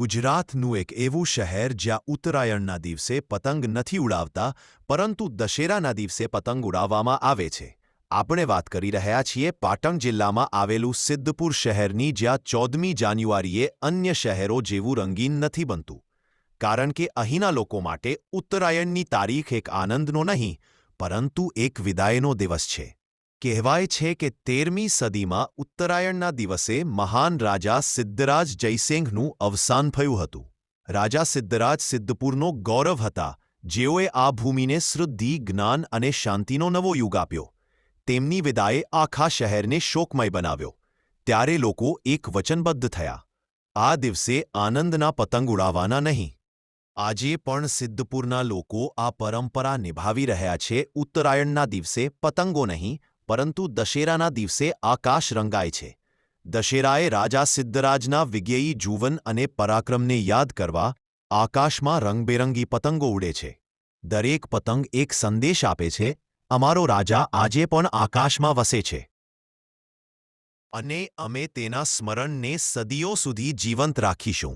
ગુજરાતનું એક એવું શહેર જ્યાં ઉત્તરાયણના દિવસે પતંગ નથી ઉડાવતા, પરંતુ દશેરાના દિવસે પતંગ ઉડાવવામાં આવે છે. આપણે વાત કરી રહ્યા છીએ પાટણ જિલ્લામાં આવેલું સિદ્ધપુર શહેરની, જ્યાં ચૌદમી જાન્યુઆરીએ અન્ય શહેરો જેવું રંગીન નથી બનતું. કારણ કે અહીંના લોકો માટે ઉત્તરાયણની તારીખ એક આનંદનો નહીં, પરંતુ એક વિદાયનો દિવસ છે. કહેવાય છે કે તેરમી સદીમાં ઉત્તરાયણના દિવસે મહાન રાજા સિદ્ધરાજ જયસિંહનું અવસાન થયું હતું. રાજા સિદ્ધરાજ સિદ્ધપુરનો ગૌરવ હતા. જેઓએ આ ભૂમિને શ્રુદ્ધિ જ્ઞાન અને શાંતિનો નવો યુગ આપ્યો. તેમની વિદાયે આખા શહેરને શોકમય બનાવ્યો. ત્યારે લોકો એક વચનબદ્ધ થયા. આ દિવસે આનંદના પતંગ ઉડાવવાના નહીં. આજે પણ સિદ્ધપુરના લોકો આ પરંપરા નિભાવી રહ્યા છે. ઉત્તરાયણના દિવસે પતંગો નહીં પરંતુ દશેરાના દિવસે આકાશ રંગાય છે. દશેરાએ રાજા સિદ્ધરાજના વિજયી જુવન અને પરાક્રમને યાદ કરવા આકાશમાં રંગબેરંગી પતંગો ઉડે છે. દરેક પતંગ એક સંદેશ આપે છે, અમારો રાજા આજે પણ આકાશમાં વસે છે. અને અમે તેના સ્મરણને સદીઓ સુધી જીવંત રાખીશું.